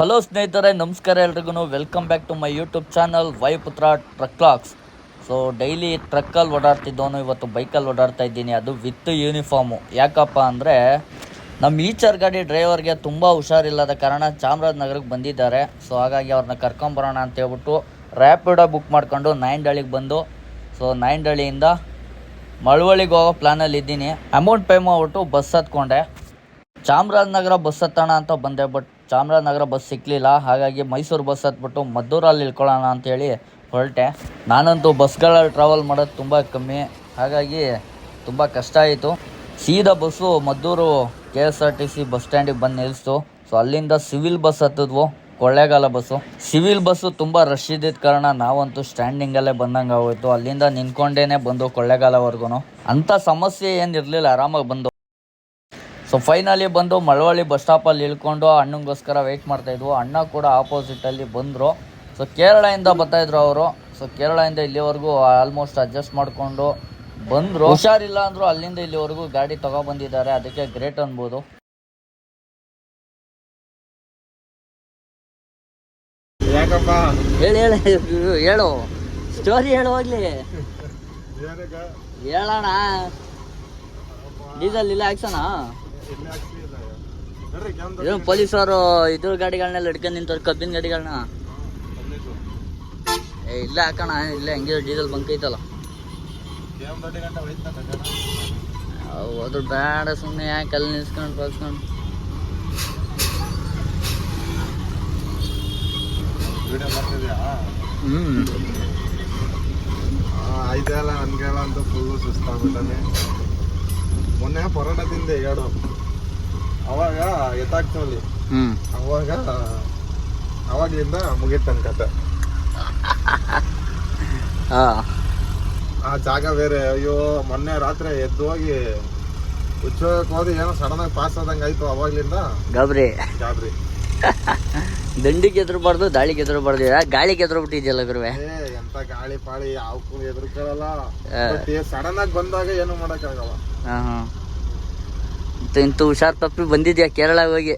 Hello ಸ್ನೇಹಿತರೆ, ನಮಸ್ಕಾರ ಎಲ್ರಿಗೂ welcome back to my YouTube channel ವೈಪುತ್ರ truck clogs so daily ಟ್ರಕ್ಕಲ್ಲಿ ಓಡಾಡ್ತಿದ್ದವನು, ಇವತ್ತು ಬೈಕಲ್ಲಿ ಓಡಾಡ್ತಾ ಇದ್ದೀನಿ. ಅದು ವಿತ್ ಯೂನಿಫಾರ್ಮು ಯಾಕಪ್ಪ ಅಂದರೆ ನಮ್ಮ ಈಚರ್ ಗಾಡಿ ಡ್ರೈವರ್ಗೆ ತುಂಬ ಹುಷಾರಿಲ್ಲದ ಕಾರಣ ಚಾಮರಾಜನಗರಕ್ಕೆ ಬಂದಿದ್ದಾರೆ. ಸೊ ಹಾಗಾಗಿ ಅವ್ರನ್ನ ಕರ್ಕೊಂಬರೋಣ ಅಂತ ಹೇಳ್ಬಿಟ್ಟು ರ್ಯಾಪಿಡೋ ಬುಕ್ ಮಾಡ್ಕೊಂಡು ನಾಯಂಡಳ್ಳಿಗೆ ಬಂದು ಸೊ ನಾಯಂಡಳ್ಳಿಯಿಂದ ಮಳವಳ್ಳಿಗೆ ಹೋಗೋ ಪ್ಲ್ಯಾನಲ್ಲಿ ಇದ್ದೀನಿ. ಅಮೌಂಟ್ ಪೇ ಮಾಡಿಬಿಟ್ಟು ಬಸ್ ಹತ್ಕೊಂಡೆ. ಚಾಮರಾಜನಗರ ಬಸ್ ಹತ್ತೋಣ ಅಂತ ಬಂದೆ ಬಟ್ ಚಾಮರಾಜನಗರ ಬಸ್ ಸಿಕ್ಕಲಿಲ್ಲ ಹಾಗಾಗಿ ಮೈಸೂರು ಬಸ್ ಹತ್ಬಿಟ್ಟು ಮದ್ದೂರಲ್ಲಿ ಇಳ್ಕೊಳ್ಳೋಣ ಅಂತೇಳಿ ಹೊರಟೆ. ನಾನಂತೂ ಬಸ್ಗಳಲ್ಲಿ ಟ್ರಾವೆಲ್ ಮಾಡೋದು ತುಂಬ ಕಮ್ಮಿ. ಹಾಗಾಗಿ ತುಂಬ ಕಷ್ಟ ಆಯಿತು. ಸೀದಾ bus Maddur K S R T C bus ಸ್ಟ್ಯಾಂಡಿಗೆ ಬಂದು ನಿಲ್ಲಿಸ್ತು. ಸೊ ಅಲ್ಲಿಂದ ಸಿವಿಲ್ ಬಸ್ ಹತ್ತಿದ್ವು. ಕೊಳ್ಳೇಗಾಲ ಬಸ್ಸು. ಸಿವಿಲ್ ಬಸ್ಸು ತುಂಬ ರಶ್ ಇದ್ದಿದ್ದ ಕಾರಣ ನಾವಂತೂ ಸ್ಟ್ಯಾಂಡಿಂಗಲ್ಲೇ ಬಂದಂಗೆ ಆಗೋಯ್ತು. ಅಲ್ಲಿಂದ ನಿಂತ್ಕೊಂಡೇ ಬಂದು ಕೊಳ್ಳೇಗಾಲವರೆಗೂ ಅಂಥ ಸಮಸ್ಯೆ ಏನಿರಲಿಲ್ಲ. ಆರಾಮಾಗಿ ಬಂದು ಸೊ ಫೈನಲಿ ಬಂದು ಮಳವಳ್ಳಿ ಬಸ್ ಸ್ಟಾಪಲ್ಲಿ ಇಳ್ಕೊಂಡು ಅಣ್ಣಂಗೋಸ್ಕರ ವೆಯ್ಟ್ ಮಾಡ್ತಾ ಇದ್ವು. ಅಣ್ಣ ಕೂಡ ಆಪೋಸಿಟಲ್ಲಿ ಬಂದರು. ಸೊ ಕೇರಳದಿಂದ ಬರ್ತಾಯಿದ್ರು ಅವರು. ಸೊ ಕೇರಳದಿಂದ ಇಲ್ಲಿವರೆಗೂ ಆಲ್ಮೋಸ್ಟ್ ಅಡ್ಜಸ್ಟ್ ಮಾಡಿಕೊಂಡು ಬಂದರು. ಹುಷಾರಿಲ್ಲ ಅಂದರು ಅಲ್ಲಿಂದ ಇಲ್ಲಿವರೆಗೂ ಗಾಡಿ ತೊಗೊಬಂದಿದ್ದಾರೆ ಅದಕ್ಕೆ ಗ್ರೇಟ್ ಅನ್ಬೋದು. ಹೇಳಿ ಹೇಳಿ ಹೇಳು. ಸ್ಟೋರಿ ಹೇಳು ಹೋಗ್ಲಿ. ಏನಕ್ಕ ಹೇಳೋಣ. ಡೀಸಲ್ ಇಲ್ಲ ಹಾಕ್ಸೋಣ ಏನು ಪೊಲೀಸರು ಇದ್ರ ಗಾಡಿಗಳನ್ನೆಲ್ಲ ಹಿಡ್ಕೊಂಡು ನಿಂತವ್ರು, ಕಬ್ಬಿನ ಗಾಡಿಗಳನ್ನ ಇಲ್ಲ ಹಾಕೋಣ, ಇಲ್ಲ ಹೆಂಗಿದ್ರು ಡೀಸೆಲ್ ಬಂಕ್ ಐತಲ್ಲ. ಹೋದ್ರು ಬೇಡ ಸುಮ್ಮನೆ ಯಾಕೆ ಅಲ್ಲಿ ನಿಲ್ಸ್ಕೊಂಡು ಬಳಸ್ಕೊಂಡು ಹ್ಞೂ ಆಯ್ತಲ್ಲ ನನ್ಗೆಲ್ಲ ಅಂತ ಫುಲ್ಲು ಸುಸ್ತಾಗ್ಬಿಟ್ಟಾನೆ ಮೊನ್ನೆ ಪರೋಟ ತಿಂದೆ ಎರಡು. ಅವಾಗ ಎತ್ತಾಕ್ತವಲ್ಲಿ ಅವಾಗ ಅವಾಗ್ಲಿಂದ ಮುಗೀತು ನನ್ನ ಕತೆ ಆ ಜಾಗ ಬೇರೆ. ಅಯ್ಯೋ ಮೊನ್ನೆ ರಾತ್ರಿ ಎದ್ದು ಹೋಗಿ ಉಚ್ಚೋಗಕ್ಕೆ ಹೋದ್ರೆ ಏನೋ ಸಡನ್ ಆಗಿ ಪಾಸ್ ಆದಂಗೆ ಆಯ್ತು ಅವಾಗ್ಲಿಂದ ಗಾಬ್ರಿ. ಗಾಬ್ರಿ. ದಂಡಿಗೆ ಎದುರಬಾರ್ದು ದಾಳಿಗೆ ಎದುರಬಾರ್ದು ಗಾಳಿಗೆ ಎದುರು ಬಿಟ್ಟಿದ್ಯಲ್ಲ ಗುರುವೆ? ಎಂತ ಗಾಳಿ ಪಾಳಿ ಯಾವಕ್ಕೂ ಎದುರ್ಕೊಳ್ಳಲ್ಲ. ಕೇಳಲ್ಲ ಸಡನ್ ಆಗಿ ಬಂದಾಗ ಏನು ಮಾಡಕ್ಕಾಗಲ್ಲ. ಇಂತು ಹುಷಾರ್ ತಪ್ಪಿ ಬಂದಿದ್ಯಾ? ಕೇರಳ ಹೋಗಿ.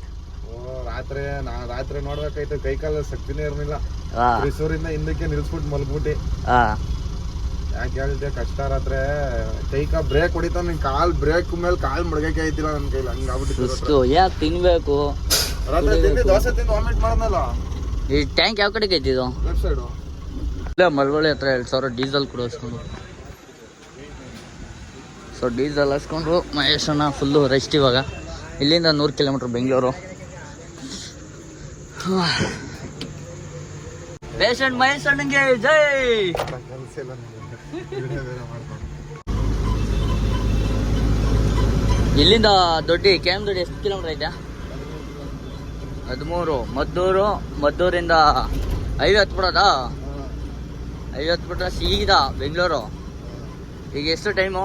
ರಾತ್ರಿ ನಾ ರಾತ್ರಿ ನೋಡ್ಬೇಕಾಯ್ತು. ಕೈ ಕಾಲ ಶಕ್ತಿನೇ ಇರ್ಲಿಲ್ಲ. ಮೈಸೂರಿಂದ ಹಿಂದಕ್ಕೆ ನಿಲ್ಸ್ಬಿಟ್ಟು ಮಲ್ಬಿಟ್ಟಿ ಯಾಕೆ ಹೇಳ್ದೆ ಕಷ್ಟ ರಾತ್ರಿ. ಕೈ ಕಾ ಬ್ರೇಕ್ ಹೊಡಿತಾ ನಿನ್ ಕಾಲ್ ಬ್ರೇಕ್ ಮೇಲೆ ಕಾಲ್ ಮುಡ್ಗಕ್ಕೆ ಐತಿಲ್ಲ ನನ್ ಕೈಲಿ? ಹಂಗಾಗ್ಬಿಟ್ಟು ಸುಸ್ತು. ಯಾಕೆ ತಿನ್ಬೇಕು. ರಾತ್ರಿ ತಿಂದು ದೋಸೆ ತಿಂದು ವಾಮಿಟ್ ಮಾಡದ್ನಲ್ಲ? ಈ ಟ್ಯಾಂಕ್ ಯಾವ ಕಡೆಗೆ ಐತಿದು ಲೆಫ್ಟ್ ಸೈಡು ಇಲ್ಲ ಮಳವಳ್ಳಿ ಹತ್ರ ಎರಡು ಸಾವಿರ ಡೀಸೆಲ್ ಕೂಡ ಸೊ ಡೀಸೆಲ್ ಹಚ್ಕೊಂಡು ಮಹೇಶನ ಫುಲ್ಲು ರೆಸ್ಟ್ ಇವಾಗ. ಇಲ್ಲಿಂದ ನೂರು ಕಿಲೋಮೀಟ್ರ್ ಬೆಂಗಳೂರು. ಪೇಷಂಟ್ ಮಹೇಶ್ ಅಣ್ಣಂಗೆ ಜೈ! ಇಲ್ಲಿಂದ ದೊಡ್ಡಿ ಕೆ ಎಂ ದೊಡ್ಡಿ ಎಷ್ಟು ಕಿಲೋಮೀಟ್ರ್ ಐತೆ? ಹದಿಮೂರು. ಮದ್ದೂರು, ಮದ್ದೂರಿಂದ ಐವತ್ತು ಬಿಡೋದಾ? ಐವತ್ತು ಬಿಟ್ರೆ ಸೀದಾ ಬೆಂಗಳೂರು. ಈಗ ಎಷ್ಟು ಟೈಮು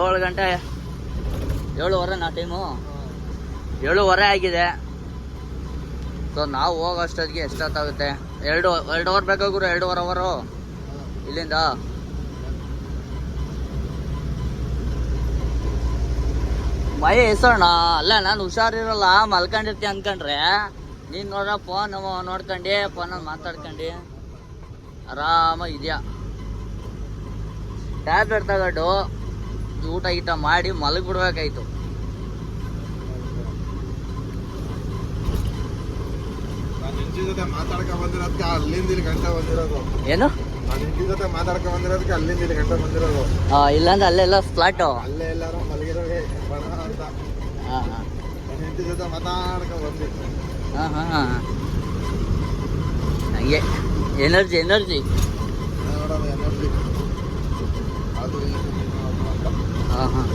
ಏಳು ಗಂಟೆ, ಏಳುವರೆ ನಾ ಟೈಮು ಏಳುವರೆ ಆಗಿದೆ. ಸೊ ನಾವು ಹೋಗೋ ಅಷ್ಟೊತ್ತಿಗೆ ಎಷ್ಟೊತ್ತಾಗುತ್ತೆ ಎರಡು ಎರಡು ಅವರ್ ಬೇಕಾಗುರು ಎರಡೂವರೆ ಅವರು ಇಲ್ಲಿಂದ. ಮೈ ಹೆಸರಣ ಅಲ್ಲ, ನಾನು ಹುಷಾರಿರಲ್ಲ, ಮಲ್ಕೊಂಡಿರ್ತೀನಿ ಅನ್ಕೊಂಡ್ರೆ. ನೀನು ನೋಡ್ರ ಫೋನ್ ನೋಡ್ಕೊಂಡು ಫೋನಲ್ಲಿ ಮಾತಾಡ್ಕೊಂಡು. ಆರಾಮ ಇದೆಯಾ? ಟ್ಯಾಬ್ಲೆಟ್ ತಗೊಂಡು ಊಟ ಗೀಟ ಮಾಡಿ ಮಲಗಿಬಿಡ್ಬೇಕಾಯ್ತು. ನಾನು ಹೆಂಡತಿ ಜೊತೆ ಫ್ಲಾಟ್ ಬಂದಿರೋದಕ್ಕೆ ಎನರ್ಜಿ ಇಲ್ಲಿ ಹಾಂ ಹಾಂ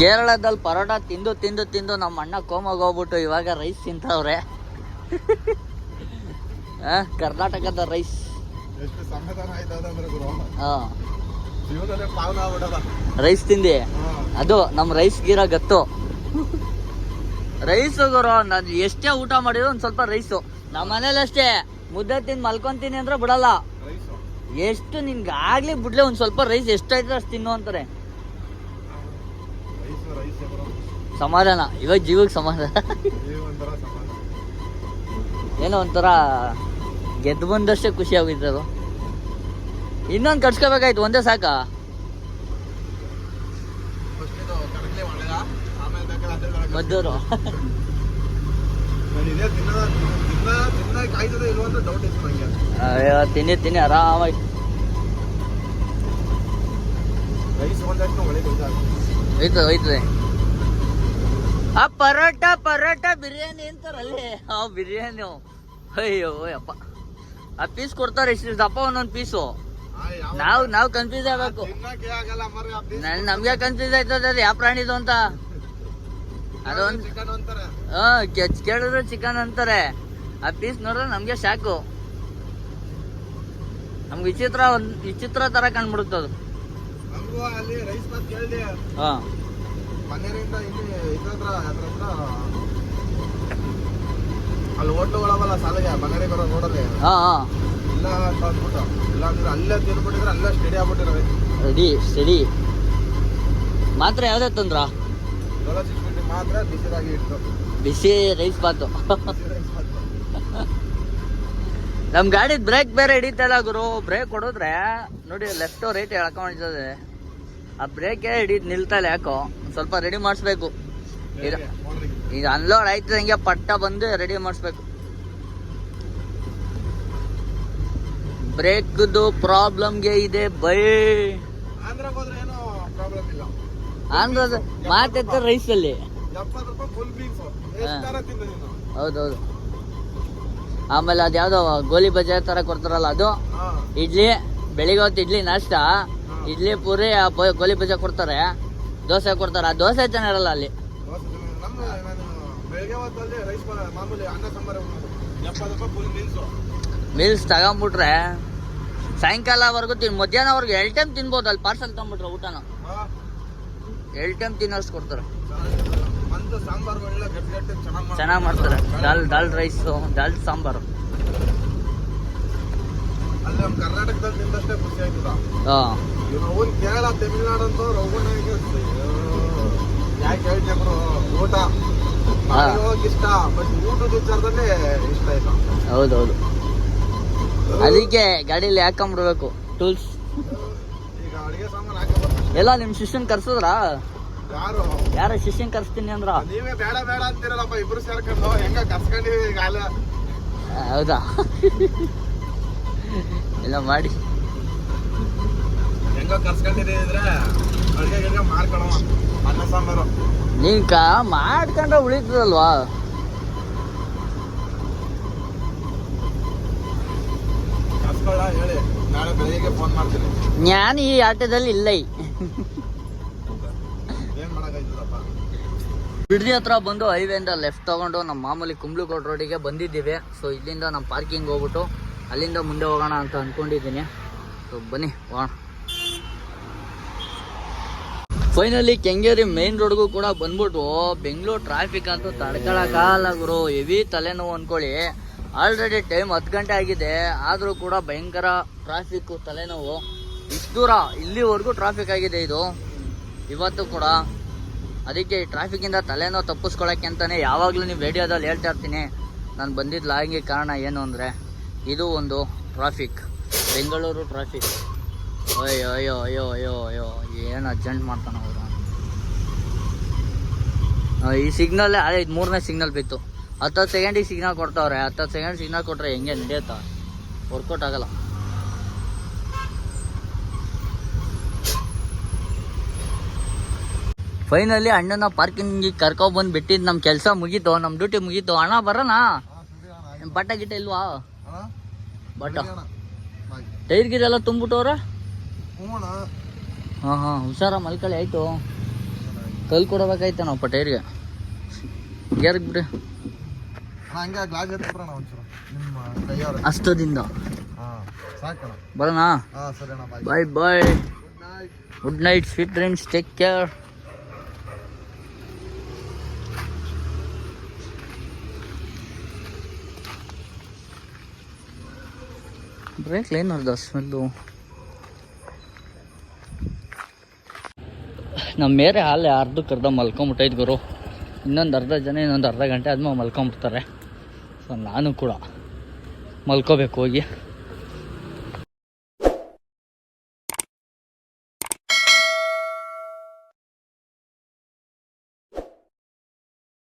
ಕೇರಳದಲ್ಲಿ ಪರೋಟ ತಿಂದು ತಿಂದು ತಿಂದು ನಮ್ಮ ಅಣ್ಣ ಕೋಮಾಗ ಹೋಗ್ಬಿಟ್ಟು ಇವಾಗ ರೈಸ್ ತಿಂತವ್ರೆ. ಕರ್ನಾಟಕದ ರೈಸ್ ರೈಸ್ ತಿಂದಿ? ಅದು ನಮ್ಮ ರೈಸ್ ಗೀರ ಗತ್ತು. ರೈಸ್ ಗುರು ನಾನು ಎಷ್ಟೇ ಊಟ ಮಾಡಿದ್ರು ಒಂದು ಸ್ವಲ್ಪ ರೈಸು ನಮ್ಮ ಮನೇಲಿ ಅಷ್ಟೇ. ಮುದ್ದೆ ತಿಂದು ಮಲ್ಕೊಂತೀನಿ ಅಂದ್ರೆ ಬಿಡಲ್ಲ. ಎಷ್ಟು ನಿನ್ಗೆ ಆಗ್ಲಿ ಬಿಡ್ಲೆ ಒಂದು ಸ್ವಲ್ಪ ರೈಸ್ ಎಷ್ಟಾಯ್ತದೆ ಅಷ್ಟು ತಿನ್ನು ಅಂತಾರೆ. ಸಮಾಧಾನ ಇವಾಗ ಜೀವಕ್ಕೆ ಸಮಾಧಾನ. ಏನೋ ಒಂಥರ ಗೆದ್ದು ಬಂದಷ್ಟೇ ಖುಷಿ ಆಗಿದ್ದರು ಅದು. ಇನ್ನೊಂದು ಕಟ್ಸ್ಕೋಬೇಕಾಯ್ತು ಒಂದೇ ಸಾಕಾ? ಮದ್ದೂರು. ಅಯ್ಯೋ ತಿನ್ನಿ ತಿನ್ನಿ ಆರಾಮಾಗಿ. ಹೋಯ್ತದೆ ಹೋಯ್ತದೆ ಆ ಪರೋಟ ಪರೋಟ ಬಿರಿಯಾನಿ ಅಂತಾರಲ್ಲಿ. ಆ ಬಿರಿಯಾನಿ. ಅಯ್ಯೋ ಅಪ್ಪ ಆ ಪೀಸ್ ಕೊಡ್ತಾರೆ ಇಷ್ಟು ದಪ್ಪ ಒಂದೊಂದು ಪೀಸು ನಾವು ನಾವು ಕನ್ಫ್ಯೂಸ್ ಆಗಬೇಕು. ನಮ್ಗೆ ಕನ್ಫ್ಯೂಸ್ ಆಯ್ತದ ಯಾವ ಪ್ರಾಣಿದು ಅಂತ? ಅದೊಂದು ಚಿಕನ್ ಅಂತಾರೆ. ಹಾ ಕೆಚ್ ಕೇಳಿದ್ರೆ ಚಿಕನ್ ಅಂತಾರೆ. ಆ ಪೀಸ್ ನೋಡಿದ್ರೆ ನಮ್ಗೆ ಶಾಕು. ನಮ್ಗೆ ವಿಚಿತ್ರ ಒಂದು ವಿಚಿತ್ರ ತರ ಕಂಡ್ಬಿಡುತ್ತೆ ಅದು. ನಮಗೂ ಅಲ್ಲಿ ರೈಸ್ ಬಾತ್ ಕೇಳಿದೆ. ಹಾ. ಮನೆಯಿಂದ ಇಲ್ಲಿ ಇದ್ರ ಅದ್ರ ಹತ್ರ ಅಲ್ಲಿ ಹೋಟ್ಲುಗಳವಲ್ಲ ಸಾಲಿಗೆ ಮನೆಗೆ ಬರೋ ರೋಡಲ್ಲಿ ಹಾ ಹಾ. ಇಲ್ಲ ಅಂತ ಅಂದ್ಬಿಟ್ಟು. ಇಲ್ಲ ಅಂದ್ರೆ ಅಲ್ಲೇ ತಿನ್ಬಿಟ್ಟಿದ್ರೆ ಅಲ್ಲೇ ಸ್ಟಡಿ ಆಗ್ಬಿಟ್ಟಿರೋದು. ರೆಡಿ ಸ್ಟಡಿ ಮಾತ್ರ ಯಾವ್ದೇ ತಂದ್ರ? ಮಾತ್ರ ಬಿಸಿದಾಗಿ ಇಟ್ಟು ಬಿಸಿ ರೈಸ್ ಬಾತು. ನಮ್ಮ ಗಾಡಿ ಬ್ರೇಕ್ ಬೇರೆ ಹಿಡಿತಲ್ಲ ಗುರು. ಬ್ರೇಕ್ ಹೊಡೆದ್ರೆ ನೋಡಿ ಲೆಫ್ಟ್ ರೈಟ್ ಎಳ್ಕೊಂಡಿರ್ತದೆ ಆ ಬ್ರೇಕೇ ಹಿಡಿದ್ ನಿಲ್ತಾ ಇಲ್ಲ ಯಾಕೋ? ಸ್ವಲ್ಪ ರೆಡಿ ಮಾಡಿಸ್ಬೇಕು. ಈಗ ಅನ್ಲೋಡ್ ಆಯ್ತು ಹಂಗೆ ಪಟ್ಟ ಬಂದು ರೆಡಿ ಮಾಡಿಸ್ಬೇಕು. ಬ್ರೇಕ್ದು ಪ್ರಾಬ್ಲಮ್ಗೆ ಇದೆ ಬೈ. ಆಂಧ್ರ ಮಾತೆ ಏನೋ ಪ್ರಾಬ್ಲಮ್ ಇಲ್ಲ. ಆಂಧ್ರದ ಮಾತೆತ್ತ ರೈಸಲ್ಲಿ ಹೌದೌದು. ಆಮೇಲೆ ಅದು ಅದ್ಯಾವ್ದೋ ಗೋಲಿ ಬಜಾರ್ ತರ ಕೊಡ್ತಾರಲ್ಲ ಅದು? ಇಡ್ಲಿ ಬೆಳಿಗ್ಗೆ ಹೊತ್ತು ಇಡ್ಲಿ ನಾಷ್ಟ. ಇಡ್ಲಿ ಪೂರಿ ಗೋಲಿ ಬಜೆ ಕೊಡ್ತಾರೆ. ದೋಸೆ ಕೊಡ್ತಾರೆ. ಆ ದೋಸೆ ಚೆನ್ನಾಗಿರಲ್ಲ ಅಲ್ಲಿ. ಮೀಲ್ಸ್ ತಗೊಂಬಿಟ್ರೆ ಸಾಯಂಕಾಲವರೆಗೂ ತಿನ್ ಮಧ್ಯಾಹ್ನವರೆಗೂ ಎರಡು ಟೈಮ್ ತಿನ್ಬೋದು ಅಲ್ಲಿ ಪಾರ್ಸಲ್ ತಗೊಂಬಿಟ್ರೆ ಊಟನ. ಎಲ್ ಎರಡು ಟೈಮ್ ತಿನ್ನೋಷ್ಟು ಕೊಡ್ತಾರೆ. ಚೆನ್ನಾಗಿ ಮಾಡ್ತಾರೆ. ದಾಲ್ ದಾಲ್ ರೈಸು ದಾಲ್ ಸಾಂಬಾರು. ಅಲ್ಲಿ ನಮ್ಮ ಕರ್ನಾಟಕದಲ್ಲಿ ಖುಷಿ ಆಯ್ತದ ಕೇರಳ ತಮಿಳ್ನಾಡು ಅಂತ ರಘುನಾಗಿ ಯಾಕೆ ಬ್ರೋ ಊಟ. ಇಷ್ಟ ಬಟ್ ಊಟದ ವಿಚಾರದಲ್ಲಿ ಇಷ್ಟ ಇಲ್ಲ. ಹೌದೌದು. ಅದಕ್ಕೆ ಗಾಡೀಲಿ ಹಾಕೊಂಡ್ಬಿಡ್ಬೇಕು ಟೂಲ್ಸ್ ಈಗ ಅಡಿಗೆ ಸಾಮಾನು ಹಾಕಬೇಕು ಎಲ್ಲ ನಿಮ್ಮ ಶಿಷ್ಯನ್ ಕರ್ಸಿದ್ರಾ? ಯಾರು? ಯಾರ ಶಿಷ್ಯನ್ ಕರ್ಸ್ತೀನಿ ಅಂದ್ರ? ನೀವೇ ಬೇಡ ಬೇಡ ಅಂತೀರಲ್ಲಪ್ಪ ಇಬ್ರು ಸೇರ್ಕೊಂಡು ಹೆಂಗ ಕರ್ಸ್ಕೊಂಡಿವಿ ಈಗ ಅಲ್ಲ? ಹೌದಾ? ಎಲ್ಲ ಮಾಡಿ. ಹೆಂಗ ಕರ್ಸ್ಕೊಂಡಿದ್ರೆ ಅಡಿಗೆ ಮಾಡ್ಕೊಳವ ಅನ್ನ ಸಾಂಬಾರು. ನೀನ್ ಕಾ ಮಾಡ್ಕೊಂಡ್ರೆ ಉಳಿತದಲ್ವಾ? ಕರ್ಸ್ಕೊಳ್ಳ ಹೇಳಿ. ನಾಳೆ ಬೆಳಿಗ್ಗೆ ಫೋನ್ ಮಾಡ್ತೀನಿ. ನಾನು ಈ ಆಟದಲ್ಲಿ ಇಲ್ಲ ಈ. ಏನ್ ಮಾಡಕ್ಕಾಯ್ತದಪ್ಪ ಬಿಡ್ದಿ ಹತ್ರ ಬಂದು ಹೈವೇಯಿಂದ ಲೆಫ್ಟ್ ತಗೊಂಡು ನಮ್ಮ ಮಾಮೂಲಿ ಕುಂಬ್ಳಕೋಟ್ ರೋಡಿಗೆ ಬಂದಿದ್ದೀವಿ. ಸೊ ಇಲ್ಲಿಂದ ನಮ್ಮ ಪಾರ್ಕಿಂಗ್ ಹೋಗ್ಬಿಟ್ಟು ಅಲ್ಲಿಂದ ಮುಂದೆ ಹೋಗೋಣ ಅಂತ ಅಂದ್ಕೊಂಡಿದ್ದೀನಿ ಸೊ ಬನ್ನಿ, ಹೋಗೋಣ. ಫೈನಲಿ ಕೆಂಗೇರಿ ಮೇನ್ ರೋಡ್ಗೂ ಕೂಡ ಬಂದ್ಬಿಟ್ಟು ಬೆಂಗಳೂರು ಟ್ರಾಫಿಕ್ ಅಂತೂ ತಡ್ಕೊಳಕ್ಕಾಗಲ್ಲ ಗುರು. ಹೆವಿ ತಲೆನೋವು ಅಂದ್ಕೊಳ್ಳಿ ಆಲ್ರೆಡಿ ಟೈಮ್ ಹತ್ತು ಗಂಟೆ ಆಗಿದೆ. ಆದರೂ ಕೂಡ ಭಯಂಕರ ಟ್ರಾಫಿಕ್ಕು ತಲೆನೋವು. ಇಷ್ಟು ದೂರ ಇಲ್ಲಿವರೆಗೂ ಟ್ರಾಫಿಕ್ ಆಗಿದೆ ಇದು. ಇವತ್ತು ಕೂಡ ಅದಕ್ಕೆ ಈ ಟ್ರಾಫಿಕ್ಕಿಂದ ತಲೆನೋವು ತಪ್ಪಿಸ್ಕೊಳ್ಳೋಕೆ ಅಂತಲೇ ಯಾವಾಗಲೂ ನೀವು ರೇಡಿಯೋದಲ್ಲಿ ಹೇಳ್ತಾ ಇರ್ತೀನಿ. ನಾನು ಬಂದಿದ್ದ ಲಾಗಿಗೆ ಕಾರಣ ಏನು ಅಂದರೆ, ಇದು ಒಂದು ಟ್ರಾಫಿಕ್ ಬೆಂಗಳೂರು ಟ್ರಾಫಿಕ್ ಅಯ್ಯೋ ಅಯ್ಯೋ ಅಯ್ಯೋ ಅಯ್ಯೋ ಅಯ್ಯೋ, ಏನು ಅರ್ಜೆಂಟ್ ಮಾಡ್ತಾನೆ ಅವರು? ಈ ಸಿಗ್ನಲ್ಲೇ ಅದೇ, ಇದು ಮೂರನೇ ಸಿಗ್ನಲ್ ಬಿತ್ತು. ಹತ್ತತ್ತು ಸೆಕೆಂಡಿಗೆ ಸಿಗ್ನಲ್ ಕೊಡ್ತಾವ್ರೆ. ಹತ್ತತ್ತು ಸೆಕೆಂಡ್ ಸಿಗ್ನಲ್ ಕೊಟ್ಟರೆ ಹೆಂಗೆ ನಡೆಯುತ್ತಾ? ವರ್ಕೌಟ್ ಆಗಲ್ಲ. ಫೈನಲಿ ಅಣ್ಣನ ಪಾರ್ಕಿಂಗಿಗೆ ಕರ್ಕೊಬಂದು ಬಿಟ್ಟಿದ್ದು ನಮ್ಮ ಕೆಲಸ ಮುಗೀತು ನಮ್ಮ ಡ್ಯೂಟಿ ಮುಗೀತು. ಅಣ್ಣ ಬರೋಣ? ಬಟ್ಟ ಗಿಟ್ಟ ಇಲ್ವಾ? ಬಟ್ಟ. ಟೈರ್ ಗಿರ್ ಎಲ್ಲ ತುಂಬಿಟ್ಟವ್ರ ಹಾ ಹಾಂ ಹುಷಾರ ಮಲ್ಕಳಿ ಆಯಿತು. ಕಲ್ ಕೊಡಬೇಕಾಯ್ತು ನಾವು ಟೈರ್ಗೆ. ಗೇರ್ಗೆ ಬಿಡಿ. ಹಂಗೆ ಗ್ಲಾಸ್ ಎತ್ಬಿಡೋಣ ಒಂಚೂರು. ನಿಮ್ಮ ಕೈಯವ್ರೆ. ಅಷ್ಟದಿಂದ. ಬರೋಣ? Bye. Bye bye good night good night sweet dreams take care break ಲೈನ್ ಅರ್ಧ ಸ್ಮೆಲ್ಲು. ನಮ್ಮ ಮೇರೆ ಹಾಲೆ ಅರ್ಧಕ್ಕೆ ಅರ್ಧ ಮಲ್ಕೊಂಬಿಟ್ಟೈತೆ ಗುರು. ಇನ್ನೊಂದು ಅರ್ಧ ಜನ, ಇನ್ನೊಂದು ಅರ್ಧ ಗಂಟೆ ಆದ್ಮೇಲೆ ಮಲ್ಕೊಂಬಿಡ್ತಾರೆ. ಸೊ ನಾನು ಕೂಡ ಮಲ್ಕೋಬೇಕು ಹೋಗಿ.